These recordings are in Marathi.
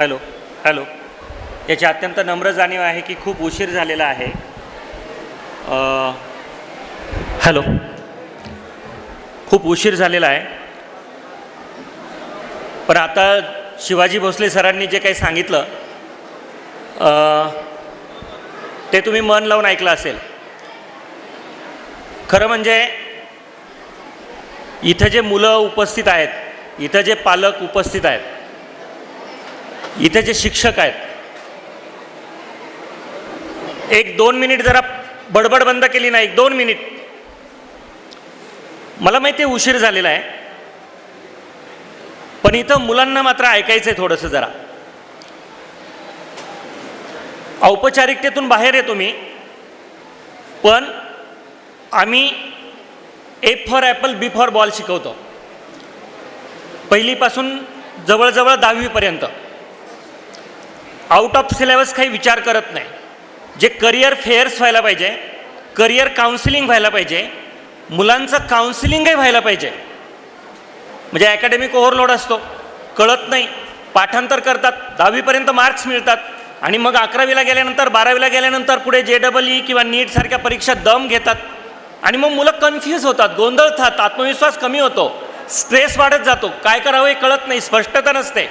Hello hello. याची अत्यंत नम्र जाणीव आहे की खूप उशीर झालेला आहे. हॅलो. खूप उशीर झालेला आहे. पण आता शिवाजी भोसले सरांनी जे काही सांगितलं ते तुम्ही मन लावून ऐकलं असेल. खरं म्हणजे इथं जे मुलं उपस्थित आहेत इथं जे पालक उपस्थित आहेत इथे जे शिक्षक आहेत एक दोन मिनिट जरा बडबड बंद केली ना एक दोन मिनिट. मला माहिती आहे उशीर झालेला आहे पण इथं मुलांना मात्र ऐकायचं आहे थोडंसं जरा. औपचारिकतेतून बाहेर येतो मी पण आम्ही A for apple B for ball शिकवतो. पहिलीपासून जवळजवळ दहावीपर्यंत. आउट ऑफ सिलेबस काही विचार करत नाही. जे करिअर फेअर्स व्हायला पाहिजे करिअर काउन्सिलिंग व्हायला पाहिजे मुलांचं काउन्सिलिंगही व्हायला पाहिजे. म्हणजे अकॅडमिक ओव्हरलोड असतो कळत नाही. पाठांतर करतात दहावीपर्यंत मार्क्स मिळतात. आणि मग अकरावीला गेल्यानंतर बारावीला गेल्यानंतर पुढे जे डबल ई किंवा नीटसारख्या परीक्षा दम घेतात. आणि मग मुलं कन्फ्यूज होतात गोंधळतात आत्मविश्वास कमी होतो. स्ट्रेस वाढत जातो. काय करावं हे कळत नाही स्पष्टता नसते.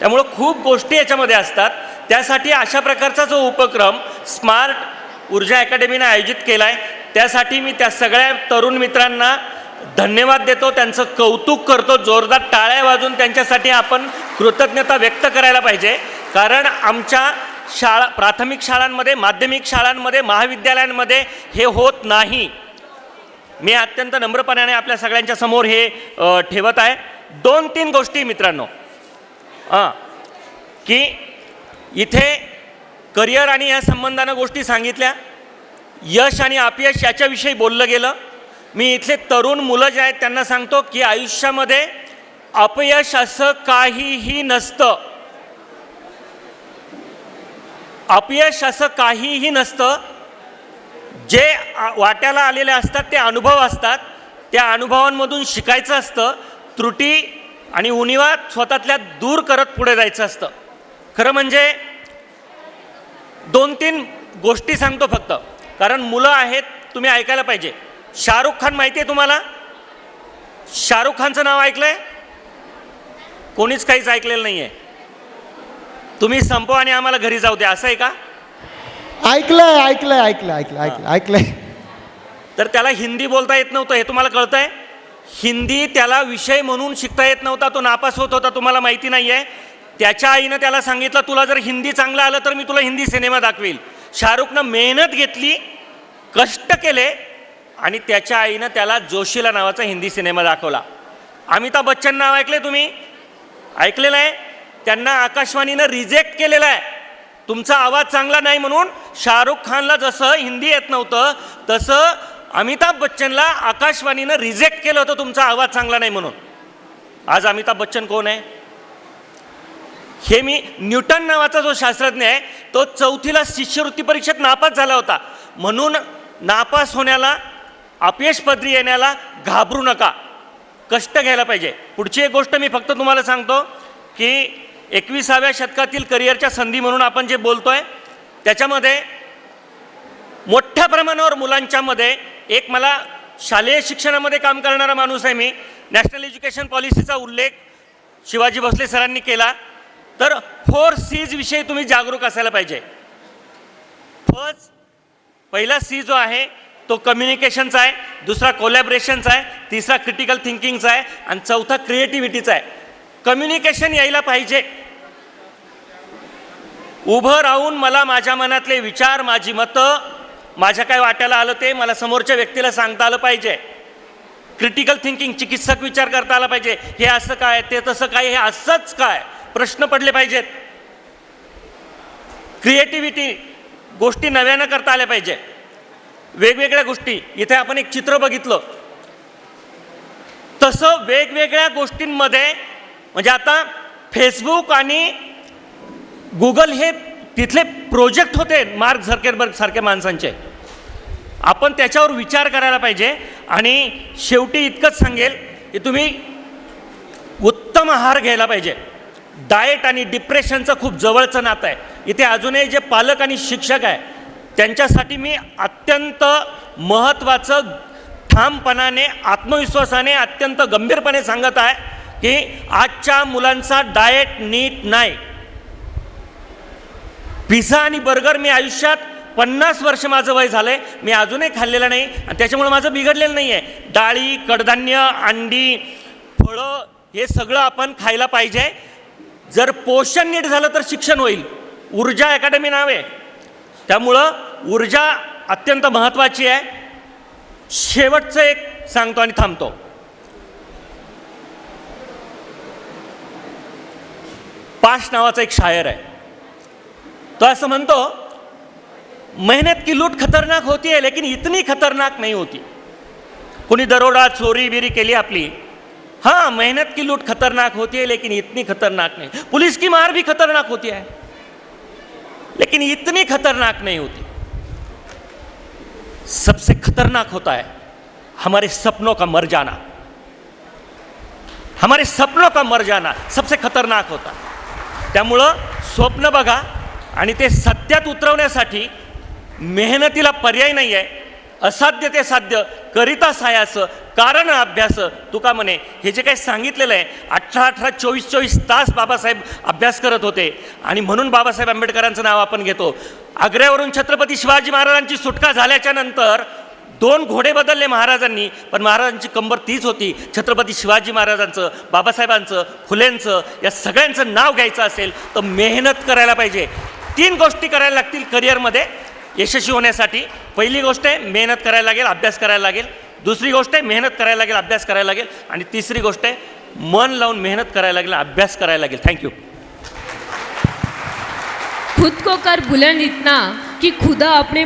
त्यामुळं खूप गोष्टी याच्यामध्ये असतात. त्यासाठी अशा प्रकारचा जो उपक्रम स्मार्ट ऊर्जा अकॅडमीनं आयोजित केला आहे त्यासाठी मी त्या सगळ्या तरुण मित्रांना धन्यवाद देतो. त्यांचं कौतुक करतो. जोरदार टाळ्या वाजून त्यांच्यासाठी आपण कृतज्ञता व्यक्त करायला पाहिजे. कारण आमच्या शाळा प्राथमिक शाळांमध्ये माध्यमिक शाळांमध्ये महाविद्यालयांमध्ये हे होत नाही. मी अत्यंत नम्रपणाने आपल्या सगळ्यांच्या समोर हे ठेवत आहे. दोन तीन गोष्टी मित्रांनो. की इथे करिअर आणि या संबंधानं गोष्टी सांगितल्या. यश आणि अपयश याच्याविषयी बोललं गेलं. मी इथले तरुण मुलं जे आहेत त्यांना सांगतो की आयुष्यामध्ये अपयश असं काहीही नसतं. अपयश असं काहीही नसतं. जे वाट्याला आलेले असतात ते अनुभव असतात. त्या अनुभवांमधून शिकायचं असतं. त्रुटी आणि उणिवा स्वतःतल्या दूर करत पुढे जायचं असतं. खरं म्हणजे दोन तीन गोष्टी सांगतो फक्त. कारण मुलं आहेत तुम्ही ऐकायला पाहिजे. शाहरुख खान माहिती आहे तुम्हाला? शाहरुख खानचं नाव ऐकलंय? कोणीच काहीच ऐकलेलं नाही आहे तुम्ही संपवा आणि आम्हाला घरी जाऊ द्या. असं आहे का? ऐकलंय ऐकलंय ऐकलंय ऐकलं ऐकलं ऐकलंय. तर त्याला हिंदी बोलता येत नव्हतं हे तुम्हाला कळतंय? हिंदी त्याला विषय म्हणून शिकता येत नव्हता तो नापास होत होता तुम्हाला माहिती नाही आहे त्याच्या आईनं त्याला सांगितलं तुला जर हिंदी चांगलं आलं तर मी तुला हिंदी सिनेमा दाखवेल. शाहरुखनं मेहनत घेतली कष्ट केले आणि त्याच्या आईनं त्याला जोशीला नावाचा हिंदी सिनेमा दाखवला. अमिताभ बच्चन नाव ऐकले तुम्ही? ऐकलेलं आहे. त्यांना आकाशवाणीनं रिजेक्ट केलेलं आहे. तुमचा आवाज चांगला नाही म्हणून शाहरुख खानला जसं हिंदी येत नव्हतं तसं अमिताभ बच्चनला आकाशवाणीनं रिजेक्ट केलं होतं. तुमचा आवाज चांगला नाही म्हणून. आज अमिताभ बच्चन कोण आहे? हे मी न्यूटन नावाचा जो शास्त्रज्ञ आहे तो चौथीला शिष्यवृत्ती परीक्षेत नापास झाला होता. म्हणून नापास होण्याला अपयश पदरी येण्याला घाबरू नका. कष्ट घ्यायला पाहिजे. पुढची एक गोष्ट मी फक्त तुम्हाला सांगतो की एकविसाव्या शतकातील करिअरच्या संधी म्हणून आपण जे बोलतो आहे त्याच्यामध्ये मोठ्या प्रमाणावर मुलांच्यामध्ये एक मला शालेय शिक्षणामध्ये काम करणारा माणूस आहे मी. नॅशनल एज्युकेशन पॉलिसीचा उल्लेख शिवाजी भोसले सरांनी केला. तर फोर सीज विषयी तुम्ही जागरूक असायला पाहिजे. फर्स्ट पहिला सी जो आहे तो कम्युनिकेशनचा आहे दुसरा कोलॅबरेशनचा आहे तिसरा क्रिटिकल थिंकिंगचा आहे आणि चौथा क्रिएटिव्हिटीचा आहे. कम्युनिकेशन यायला पाहिजे. उभं राहून मला माझ्या मनातले विचार माझी मतं माझ्या काय वाट्याला आलं ते? मला समोरच्या व्यक्तीला सांगता आलं पाहिजे. क्रिटिकल थिंकिंग चिकित्सक विचार करता आला पाहिजे. हे असं काय? ते तसं काय? हे असंच काय? प्रश्न पडले पाहिजेत. क्रिएटिव्हिटी गोष्टी नव्यानं करता आल्या पाहिजे. वेगवेगळ्या गोष्टी. इथे आपण एक चित्र बघितलं. तसं वेगवेगळ्या गोष्टींमध्ये म्हणजे आता फेसबुक आणि गुगल हे तिथले प्रोजेक्ट होते मार्क झर्केरबर्ग सारख्या माणसांचे. आपण त्याच्यावर विचार करायला पाहिजे. आणि शेवटी इतकंच सांगेल की तुम्ही उत्तम आहार घ्यायला पाहिजे. डाएट आणि डिप्रेशनचं खूप जवळचं नातं आहे. इथे अजूनही जे पालक आणि शिक्षक आहे त्यांच्यासाठी मी अत्यंत महत्त्वाचं ठामपणाने आत्मविश्वासाने अत्यंत गंभीरपणे सांगत आहे की आजच्या मुलांचा डाएट नीट नाही. पिझ्झा आणि बर्गर मी आयुष्यात पन्नास वर्ष माझं वय झालं आहे मी अजूनही खाल्लेलं नाही आणि त्याच्यामुळे माझं बिघडलेलं नाही आहे डाळी कडधान्य अंडी फळं हे सगळं आपण खायला पाहिजे. जर पोषण नीट झालं तर शिक्षण होईल. ऊर्जा अकॅडमी नाव आहे. त्यामुळं ऊर्जा अत्यंत महत्त्वाची आहे. शेवटचं एक सांगतो आणि थांबतो. पाश नावाचा एक शायर आहे. तो असं म्हणतो मेहनत की लूट खतरनाक होती है लेकिन इतनी खतरनाक नहीं होती। कोणी दरोडा चोरी बिरी केली आपली हाँ मेहनत की लूट खतरनाक होती है लेकिन इतनी खतरनाक नहीं। पुलिस की मार भी खतरनाक होती है लेकिन इतनी खतरनाक नहीं होती। सबसे खतरनाक होता है हमारे सपनों का मर जाना। हमारे सपनों का मर जाना सबसे खतरनाक होता। त्यामुळं स्वप्न बघा आणि ते सत्यात उतरवण्यासाठी मेहनतीला पर्याय नाही आहे असाध्य ते साध्य करिता सायास कारण अभ्यास. तुका म्हणे हे जे काही सांगितलेलं आहे अठरा अठरा चोवीस चोवीस तास बाबासाहेब अभ्यास करत होते. आणि म्हणून बाबासाहेब आंबेडकरांचं नाव आपण घेतो. आग्र्यावरून छत्रपती शिवाजी महाराजांची सुटका झाल्याच्यानंतर दोन घोडे बदलले महाराजांनी पण महाराजांची कंबर तीच होती. छत्रपती शिवाजी महाराजांचं बाबासाहेबांचं फुलेंचं या सगळ्यांचं नाव घ्यायचं असेल तर मेहनत करायला पाहिजे. तीन गोष्टी करायला लागतील करिअरमध्ये यशस्वी होण्यासाठी पहिली गोष्ट आहे मेहनत करायला लागेल अभ्यास करायला लागेल. दुसरी गोष्ट आहे मेहनत करायला लागेल अभ्यास करायला लागेल. आणि तिसरी गोष्ट आहे मन लावून मेहनत करायला लागेल अभ्यास करायला लागेल. थँक्यू खुद को कर बुलंद इतना कि खुदा अपने